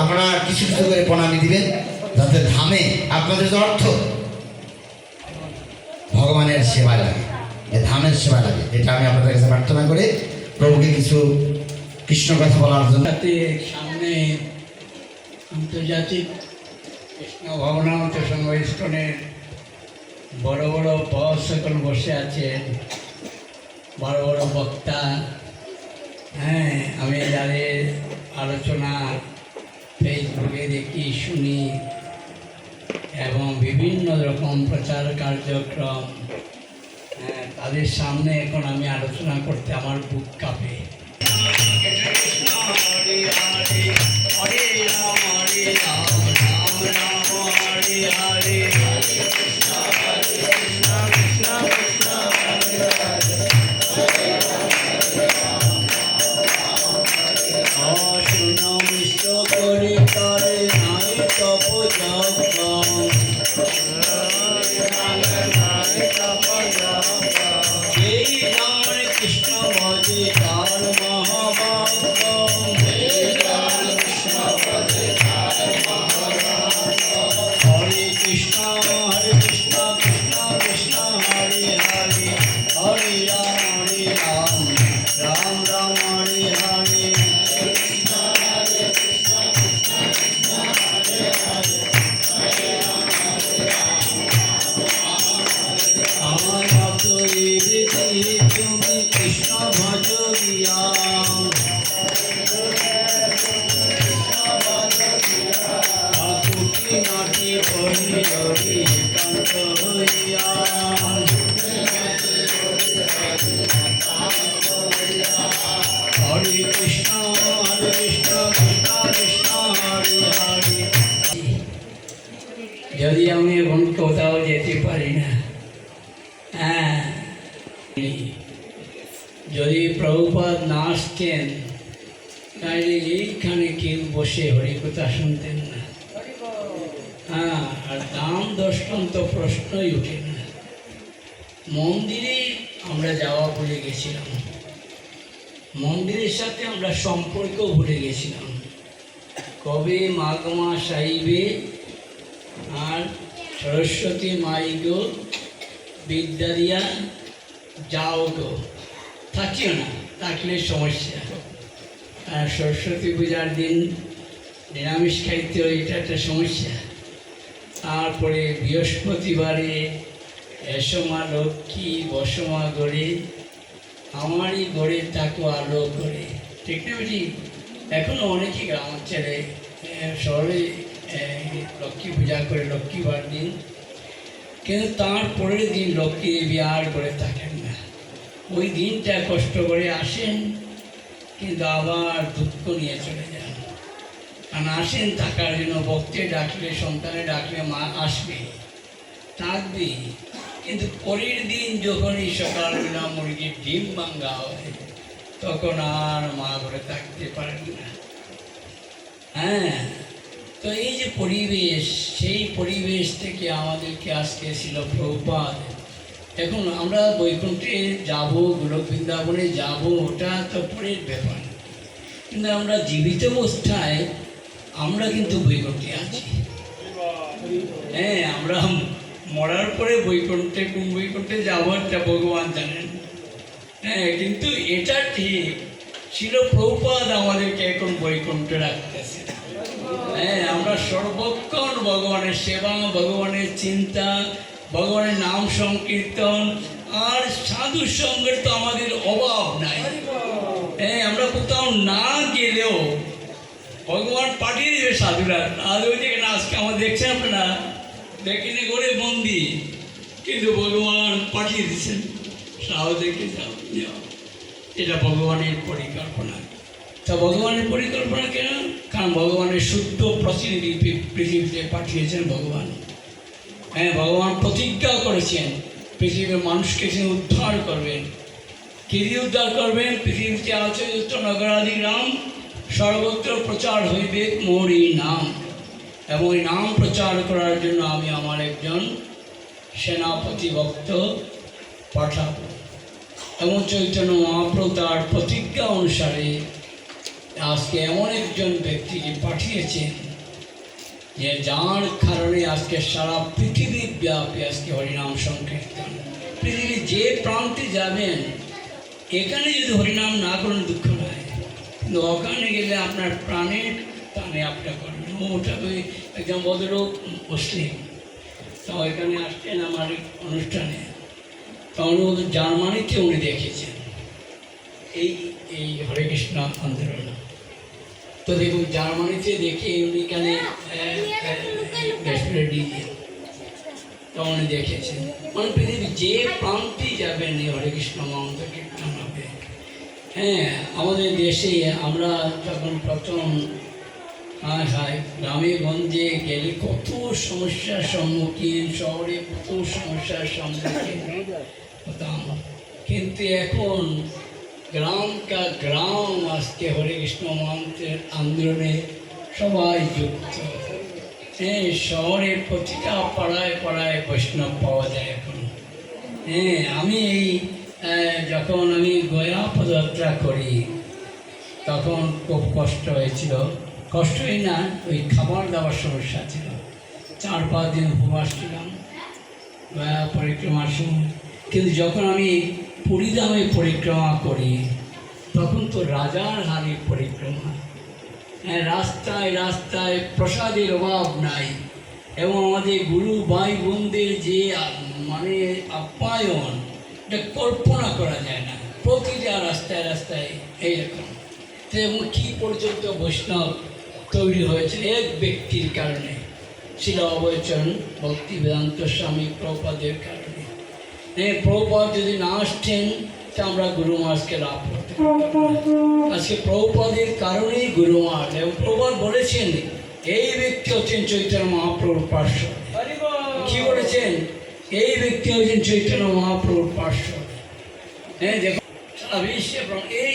আপনারা কিছু কিছু করে প্রণামী দিবেন। যাতে ধামে আপনাদের যে অর্থ, ভগবানের সেবা লাগে। এ ধামের সেবা লাগে। এটা আমি আপনাদের কাছে প্রার্থনা করে প্রভুকে কিছু কৃষ্ণ কথা বলার জন্য সামনে আন্তর্জাতিক কৃষ্ণ ভবনামত সংঘ ইস্কনের বড় বড় সকল বসে আছেন বড় বড় বক্তা। হ্যাঁ আমি যাদের আলোচনা ফেসবুকে দেখি, শুনি এবং বিভিন্ন রকম প্রচার কার্যক্রম হ্যাঁ তাদের সামনে এখন আমি আলোচনা করতে আমার বুক কাঁপে। এই নাম যদি আমি এখন কোথাও যেতে পারি না হ্যাঁ। যদি প্রভুপাদ না আসতেন, তাহলে এইখানে কেউ বসে হরিকথা শুনতেন না। হ্যাঁ আর দাম দর্শন তো প্রশ্নই ওঠে না। মন্দিরে আমরা যাওয়া ভুলে গেছিলাম। মন্দিরের সাথে আমরা সম্পর্ক ভুলে গেছিলাম। কবে মাঘ মাস আইবে আর সরস্বতী মাই গো বিদ্যা দিয়া যাও গো। থাকিও না, থাকলে সমস্যা। আর সরস্বতী পূজার দিন নিরামিষ খাইতে এটা একটা সমস্যা। তারপরে বৃহস্পতিবারে এসমা লক্ষ্মী বসমা গড়ে। আমারই গড়ে তাকে আলো করে। ঠিক না বেশি এখনও অনেকে গ্রাম অঞ্চলে শহরে লক্ষ্মী পূজা করে লক্ষ্মীবার দিন কিন্তু তার পরের দিন লক্ষ্মী দেবী আর করে থাকেন না। ওই দিনটা কষ্ট করে আসেন, কিন্তু আবার দুঃখ নিয়ে চলে যান। কারণ আসেন থাকার জন্য ভক্তে ডাকলে সন্তানে ডাকলে মা আসবে, থাকবে। কিন্তু পরের দিন যখনই সকালবেলা মুরগির ডিম ভাঙ্গা হয়, তখন আর মা ঘরে থাকতে পারেন না। হ্যাঁ তো এই যে পরিবেশ, সেই পরিবেশ থেকে আমাদেরকে আজকে ছিল প্রভুপাদ এখন আমরা বৈকুণ্ঠে যাব গোলক বৃন্দাবনে যাব, ওটা তো পরের ব্যাপার। কিন্তু আমরা জীবিত অবস্থায় আমরা কিন্তু বৈকুণ্ঠে আছি। হ্যাঁ আমরা মরার পরে বৈকুণ্ঠে, কোন বৈকুণ্ঠে যাব এটা ভগবান জানেন? হ্যাঁ কিন্তু এটা ঠিক। ছিল প্রভুপাদ আমাদেরকে এখন বৈকুণ্ঠে রাখতেছে। হ্যাঁ আমরা সর্বক্ষণ ভগবানের সেবা, ভগবানের চিন্তা, ভগবানের নাম সংকীর্তন, আর সাধু সঙ্গের তো আমাদের অভাব নাই। হ্যাঁ আমরা কোথাও না ভগবান পাঠিয়ে দেবে সাধুরা। আর ওই না আজকে আমার দেখছেন আপনারা, দেখেনি করে বন্দি। কিন্তু ভগবান পাঠিয়ে দিচ্ছেন সাধুদেরকে যাও যাও। এটা ভগবানের পরিকল্পনা। তা ভগবানের পরিকল্পনা কেন? কারণ ভগবানের শুদ্ধ প্রতিনিধি পৃথিবীতে পাঠিয়েছেন ভগবান। হ্যাঁ ভগবান প্রতিজ্ঞা করেছেন। পৃথিবীর মানুষকে তিনি উদ্ধার করবেন। কে দিয়ে উদ্ধার করবেন? পৃথিবীতে আছে উত্তর নগরাদি রাম সর্বত্র প্রচার হইবে মোরই নাম। এবং এই নাম প্রচার করার জন্য আমি আমার একজন সেনাপতি ভক্ত পাঠাবো। এবং চৈতন্য মহাপ্রভু তার প্রতিজ্ঞা অনুসারে আজকে এমন একজন ব্যক্তিকে পাঠিয়েছেন যে যার কারণে আজকে সারা পৃথিবী ব্যাপী আজকে হরিনাম সংকীর্তন। পৃথিবীর যে প্রান্তে যাবেন, এখানে যদি হরিনাম না করেন দুঃখ নাই। কিন্তু ওখানে গেলে আপনার প্রাণের টানে আপনি করবেন ওটা ওই একজন ভদ্রলোক মুসলিম। তো এখানে আসছেন আমার অনুষ্ঠানে। তখন ও জার্মানিতে উনি দেখেছেন। এই এই হরে কৃষ্ণ আন্দোলন তো দেখুন জার্মানিতে দেখে উনি এখানে তখন দেখেছেন। মানে পৃথিবীর যে প্রান্তে যাবেন এই হরে কৃষ্ণ মন্ত্র কীর্তন হ্যাঁ আমাদের দেশে আমরা যখন প্রথম হায়, গ্রামে গঞ্জে গেলে কত সমস্যার সম্মুখীন, শহরে কত সমস্যার সম্মুখীন হতাম। কিন্তু এখন গ্রাম কা গ্রাম আজকে হরে কৃষ্ণ মন্ত্রের আন্দোলনে সবাই যুক্ত। হ্যাঁ শহরের প্রতিটা পাড়ায় পাড়ায় বৈষ্ণব পাওয়া যায় এখন। হ্যাঁ আমি এই যখন আমি গয়া পদযাত্রা করি, তখন খুব কষ্ট হয়েছিল। কষ্টই না, ওই খাবার দাবার সমস্যা ছিল। চার পাঁচ দিন উপবাস ছিলাম, গয়া পরিক্রমার সময় কিন্তু যখন আমি পুরীধামে পরিক্রমা করি, তখন তো রাজার হারে পরিক্রমা। হ্যাঁ রাস্তায় রাস্তায় প্রসাদের অভাব নাই এবং আমাদের গুরু ভাই বোনদের যে মানে আপ্যায়ন এটা কল্পনা করা যায় না। প্রতিটা রাস্তায় রাস্তায় এইরকম। এবং কী পর্যন্ত বৈষ্ণব তৈরি হয়েছে? এক ব্যক্তির কারণে। ছিল অবচরণ, ভক্তি, বেদান্ত, স্বামী প্রপাদের কারণে। হ্যাঁ প্রপাত যদি না আসতেন, তা আমরা গুরু মাসকে লাভ করতে পারতাম। না। আজকে প্রভুপাদের কারণেই গুরু মাস এবং প্রভুপাদ বলেছেন, এই ব্যক্তি হচ্ছেন চৈতন্য মহাপ্রভুর পার্শ্ব। কি বলেছেন? এই ব্যক্তি হচ্ছেন চৈতন্য মহাপ্রভুর পার্শ্ব। হ্যাঁ দেখো এই